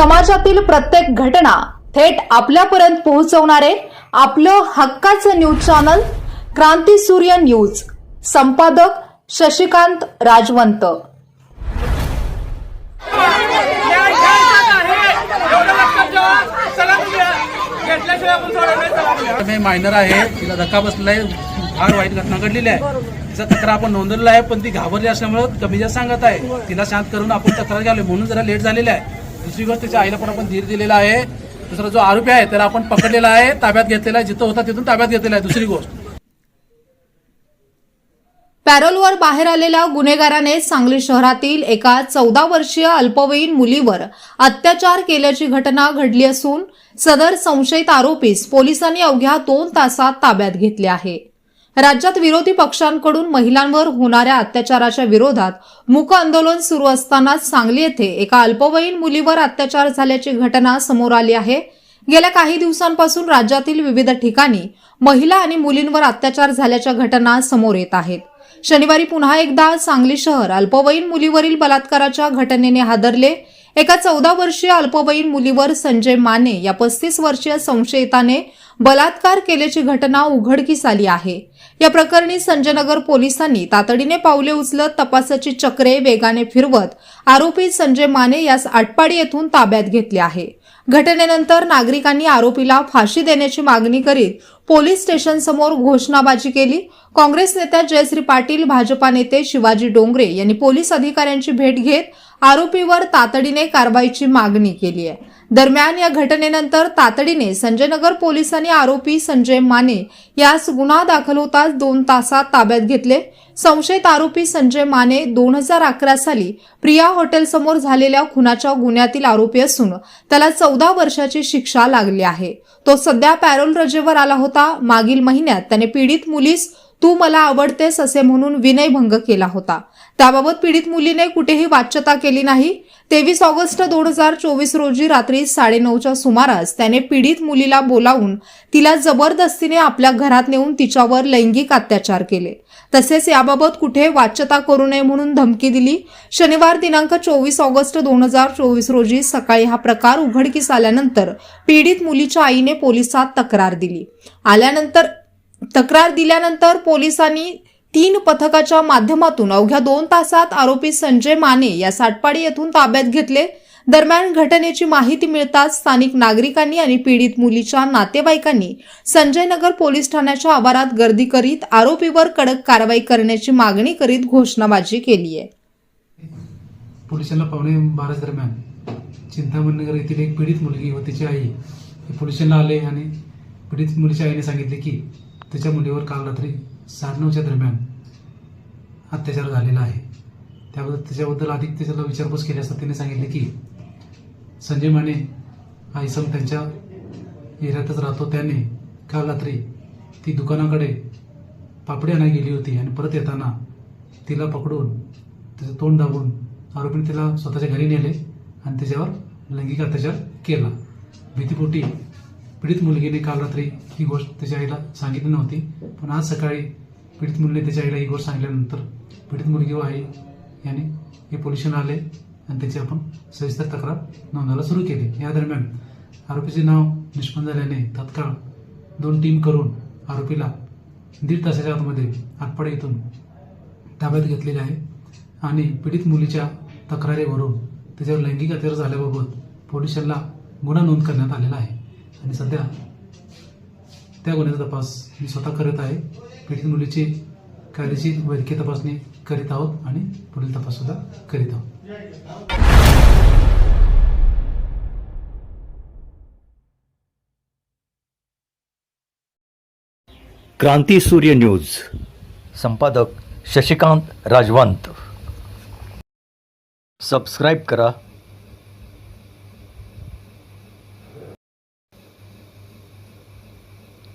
समाजातील प्रत्येक घटना थेट आपल्यापर्यंत पोहोचवणारे आपलं हक्काचं न्यूज चॅनल क्रांती सूर्य न्यूज. संपादक शशिकांत राजवंत. मी मायनर आहे तिला धक्का बसलाय फार वाईट घटना घडलेली आहे. तिचा तक्रार आपण नोंदवलेला आहे पण ती घाबरली असल्यामुळे कमी जास्त सांगत आहे. तिला शांत करून आपण तक्रार घ्यावी म्हणून जरा लेट झालेली आहे. दुसरी गोष्ट त्याच्या आईला पण आपण धीर दिलेला आहे. दुसरा जो आरोपी आहे त्याला आपण पकडलेला आहे. ताब्यात घेतलेला आहे. जिथं होता तिथून ताब्यात घेतलेला आहे. दुसरी गोष्ट. पॅरोलवर बाहेर आलेल्या गुन्हेगाराने सांगली शहरातील एका चौदा वर्षीय अल्पवयीन मुलीवर अत्याचार केल्याची घटना घडली असून सदर संशयित आरोपीस पोलिसांनी अवघ्या दोन तासात ताब्यात घेतले आहे. राज्यात विरोधी पक्षांकडून महिलांवर होणाऱ्या अत्याचाराच्या विरोधात मूक आंदोलन सुरू असतानाच सांगली येथे एका अल्पवयीन मुलीवर अत्याचार झाल्याची घटना समोर आली आहे. गेल्या काही दिवसांपासून राज्यातील विविध ठिकाणी महिला आणि मुलींवर अत्याचार झाल्याच्या घटना समोर येत आहेत. शनिवारी पुन्हा एकदा सांगली शहर अल्पवयीन मुलीवरील बलात्काराच्या घटनेने हादरले. एका चौदा वर्षीय अल्पवयीन मुलीवर संजय माने या पस्तीस वर्षीय संशयिताने बलात्कार केल्याची घटना उघडकीस आली आहे. या प्रकरणी संजयनगर पोलिसांनी तातडीने पावले उचलत तपासाची चक्रे वेगाने फिरवत आरोपी संजय माने यास आटपाडी येथून ताब्यात घेतले आहे. घटनेनंतर नागरिकांनी आरोपीला फाशी देण्याची मागणी करीत पोलीस स्टेशनसमोर घोषणाबाजी केली. काँग्रेस नेत्या जयश्री पाटील भाजपा नेते शिवाजी डोंगरे यांनी पोलीस अधिकाऱ्यांची भेट घेत आरोपीवर तातडीने कारवाईची मागणी केली आहे. दरम्यान या घटनेनंतर तातडीने संजयनगर पोलिसांनी आरोपी संजय माने यास गुन्हा दाखल होताच दोन तासात ताब्यात घेतले. संशयित आरोपी संजय माने दोन हजार अकरा साली प्रिया हॉटेलसमोर झालेल्या खुनाच्या गुन्ह्यातील आरोपी असून त्याला चौदा वर्षाची शिक्षा लागली आहे. तो सध्या पॅरोल रजेवर आला होता. मागील महिन्यात त्याने पीडित मुलीस तू मला आवडतेस असे म्हणून विनयभंग केला होता. त्याबाबत पीडित मुलीने कुठेही वाच्यता केली नाही. तेवीस ऑगस्ट दोन हजार चोवीस रोजी रात्री साडेनऊच्या सुमारास त्याने पीडित मुलीला बोलावून तिला जबरदस्तीने आपल्या घरात नेऊन तिच्यावर लैंगिक अत्याचार केले. तसेच याबाबत कुठे वाच्यता करू नये म्हणून धमकी दिली. शनिवार दिनांक चोवीस ऑगस्ट दोन हजार चोवीस रोजी सकाळी हा प्रकार उघडकीस आल्यानंतर पीडित मुलीच्या आईने पोलिसात तक्रार दिली. आल्यानंतर तक्रार दिल्यानंतर पोलिसांनी तीन पथकाच्या माध्यमातून अवघ्या दोन तासात आरोपी संजय माने या साटपाडी येथून ताब्यात घेतले. दरम्यान घटनेची माहिती मिळताच स्थानिक नागरिकांनी आणि पीडित मुलीच्या नातेवाईकांनी संजय नगर पोलीस ठाण्याच्या आवारात गर्दी करीत आरोपीवर कडक कारवाई करण्याची मागणी करीत घोषणाबाजी केली आहे. पोलिसांना पावणे बाराच दरम्यान चिंतामणनगर येथील एक पीडित मुलगी व तिची आई पोलिसांना आले आणि पीडित मुलीच्या आईने सांगितले की त्याच्या मुलीवर काल रात्री साडेनऊच्या दरम्यान अत्याचार झालेला आहे. त्याबद्दल त्याच्याबद्दल अधिक त्याच्याला विचारपूस केली असता तिने सांगितले की संजय माने हा इसम त्यांच्या एरियातच राहतो. त्याने काल रात्री ती दुकानाकडे पापडी आणायला गेली होती आणि परत येताना तिला पकडून त्याचं तोंड दाबून आरोपीने तिला स्वतःच्या घरी नेले आणि त्याच्यावर लैंगिक अत्याचार केला. भीतीपोटी पीडित मुलगीने काल रात्री ही गोष्ट त्याच्या आईला सांगितली नव्हती पण आज सकाळी पीडित मुलीने त्याच्या आईला ही गोष्ट सांगितल्यानंतर पीडित मुलगी व आई याने हे पोलिशन आले आणि त्याची आपण सविस्तर तक्रार नोंदवायला सुरू केली. या दरम्यान आरोपीचे नाव निष्पन्न झाल्याने तत्काळ दोन टीम करून आरोपीला दीड तासाच्या आतमध्ये आटपाडे येथून ताब्यात घेतलेले आहे आणि पीडित मुलीच्या तक्रारीवरून त्याच्यावर लैंगिक अत्याचार झाल्याबाबत पोलिसांना गुन्हा नोंद करण्यात आलेला आहे. आणि सध्या त्या गुन्ह्याचा तपास मी स्वतः करत आहे. पीडित मुलीची कायदेशीर वैद्यकीय तपासणी करीत आहोत आणि पुढील तपास सुद्धा करीत आहोत. क्रांती सूर्य न्यूज. संपादक शशिकांत राजवंत. सबस्क्राईब करा.